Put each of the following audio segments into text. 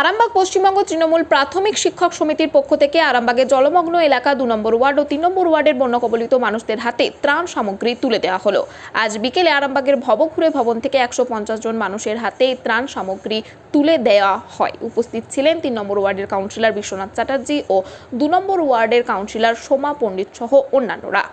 আরামবাগ, পশ্চিমবঙ্গ তৃণমূল প্রাথমিক শিক্ষক সমিতির পক্ষ থেকে আরামবাগের জলমগ্ন এলাকা দু নম্বর ওয়ার্ড ও তিন নম্বর ওয়ার্ডের বন্যা কবলিত মানুষদের হাতে ত্রাণ সামগ্রী তুলে দেওয়া হলো। আজ বিকেলে আরামবাগের ভবঘুরে ভবন থেকে একশো পঞ্চাশ জন মানুষের হাতে ত্রাণ সামগ্রী তুলে দেওয়া হয়। উপস্থিত ছিলেন তিন নম্বর ওয়ার্ডের কাউন্সিলর বিশ্বনাথ চ্যাটার্জি ও দু নম্বর ওয়ার্ডের কাউন্সিলর সোমা পণ্ডিত সহ অন্যান্যরা।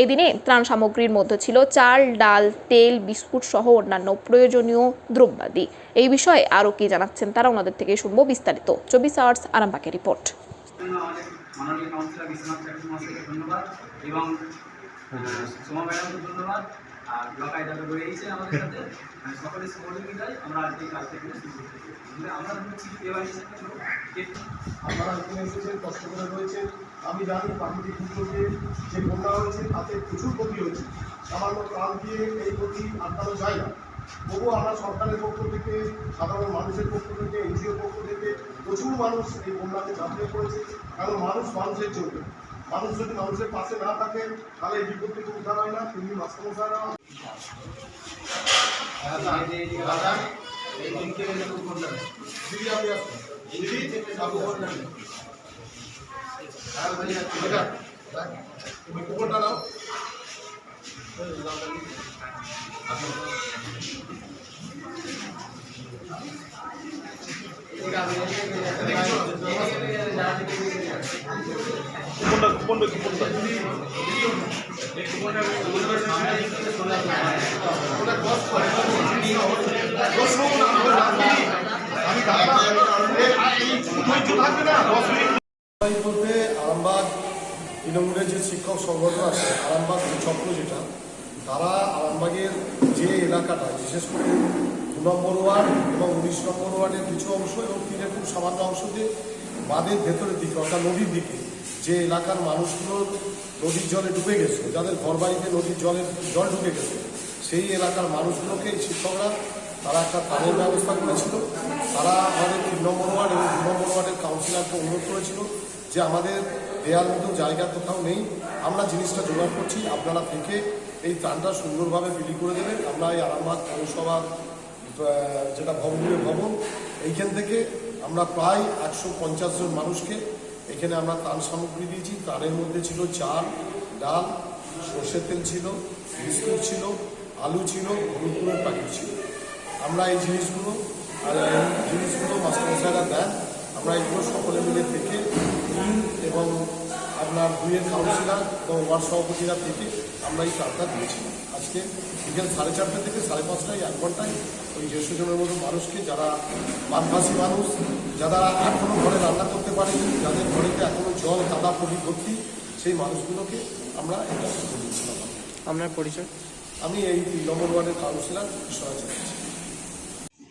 এই দিনে ত্রাণ সামগ্রীর মধ্যে ছিল চাল, ডাল, তেল, বিস্কুট সহ অন্যান্য প্রয়োজনীয় দ্রব্যাদি। এই বিষয়ে আরও কি জানাচ্ছেন তারা? ওনাদের থেকে শুনব বিস্তারিত। চব্বিশ আওয়ার্স আরামবাগের রিপোর্ট। ধন্যবাদ এবং ধন্যবাদ আর আমরা আমরা আমি জানি প্রাকৃতিক দুর্যোগে যে বন্যা হয়েছে তাতে প্রচুর ক্ষতি হয়েছে সামান্য প্রাণ দিয়ে এই ক্ষতি আটকানো যায় না তবুও আমরা সরকারের পক্ষ থেকে সাধারণ মানুষের পক্ষ থেকে এনজিওর পক্ষ থেকে প্রচুর মানুষ এই বন্যাতে ঝাঁপিয়ে পড়েছে কারণ মানুষ মানুষের জন্য মানুষ যদি মানুষের পাশে না থাকে তাহলে এই বিপদ থেকে উদ্ধার হয় না তিনি মাস্টারমশাইরা কুকুরটা নাও বলতে আরামবাগ তৃণমূলের যে শিক্ষক সংগঠন আছে, আরামবাগ চক্র যেটা, তারা আরামবাগের যে এলাকাটা, বিশেষ করে দু নম্বর ওয়ার্ড এবং উনিশ নম্বর ওয়ার্ডের কিছু অংশ এবং তিনের খুব সামান্য অংশ দিয়ে বাঁধের ভেতরের দিকে, অর্থাৎ নদীর দিকে, যে এলাকার মানুষগুলো নদীর জলে ডুবে গেছে, যাদের ঘরবাড়িতে নদীর জলের জল ঢুকে গেছে, সেই এলাকার মানুষগুলোকে শিক্ষকরা, তারা একটা ত্রাণের ব্যবস্থা করেছিল। তারা আমাদের তিন নম্বর ওয়ার্ড এবং দু নম্বর ওয়ার্ডের কাউন্সিলরকে অনুরোধ করেছিল যে আমাদের দেওয়ার মতো জায়গা কোথাও নেই, আমরা জিনিসটা জোগাড় করছি, আপনারা থেকে এই ত্রাণটা সুন্দরভাবে বিলি করে দেবেন, আমরা এই আরামবাগ পৌরসভার যেটা ভবনের ভবন, এইখান থেকে আমরা প্রায় একশো পঞ্চাশ জন মানুষকে এখানে আমরা ত্রাণ সামগ্রী দিয়েছি। ত্রাণের মধ্যে ছিল চাল, ডাল, সর্ষের তেল ছিল, বিস্কুট ছিল, আলু ছিল হলুদগুলোর প্যাকেট ছিল। আমরা এই জিনিসগুলো আর জিনিসগুলো মাস্টারমশাইরা দেন। আমরা এগুলো সকলে মিলে থেকে এবং আপনার দুইয়ের কাউন্সিলার এবং ওয়ার্ড সভাপতিরা থেকে আমরা এই কার্ডটা দিয়েছিলাম আজকে বিকেল সাড়ে চারটে থেকে সাড়ে পাঁচটায় এক ঘন্টায় ওই দেড়শো জনের মতো মানুষকে যারা বানভাসী মানুষ যারা এখনও ঘরে রান্না করতে পারেনি যাদের ঘরেতে এখনও জল কাদা পলি ভর্তি সেই মানুষগুলোকে আমরা এটা আপনার পরিচয়? আমি এই নম্বর ওয়ার্ডের কাউন্সিলার করছি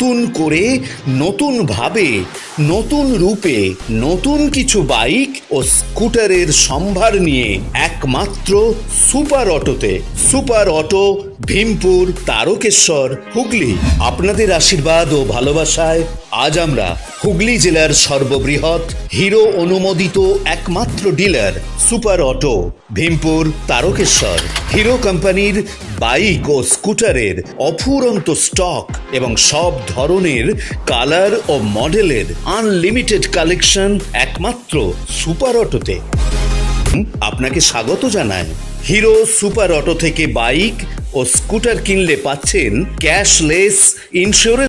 নতুন করে, নতুন ভাবে, নতুন রূপে, নতুন কিছু বাইক ও স্কুটারের সম্ভার নিয়ে একমাত্র সুপার অটোতে। Super auto, Bhimpur, Tarakeswar, Hooghly. আপনাদের আশীর্বাদ ও ভালোবাসায় আজ আমরা হুগলি জেলার সর্ববৃহৎ, হিরো অনুমোদিত একমাত্র dealer super auto, Bhimpur, Tarakeswar. Hero কোম্পানির বাইক ও স্কুটারের অফুরন্ত স্টক এবং সব ধরনের কালার ও মডেলের আনলিমিটেড কালেকশন একমাত্র সুপার অটোতে। আপনাকে স্বাগত জানায় হিরো সুপার অটো থেকে বাইক ও স্কুটার কিনলে পাচ্ছেন ক্যাশলেস ইন্স্যুরেন্স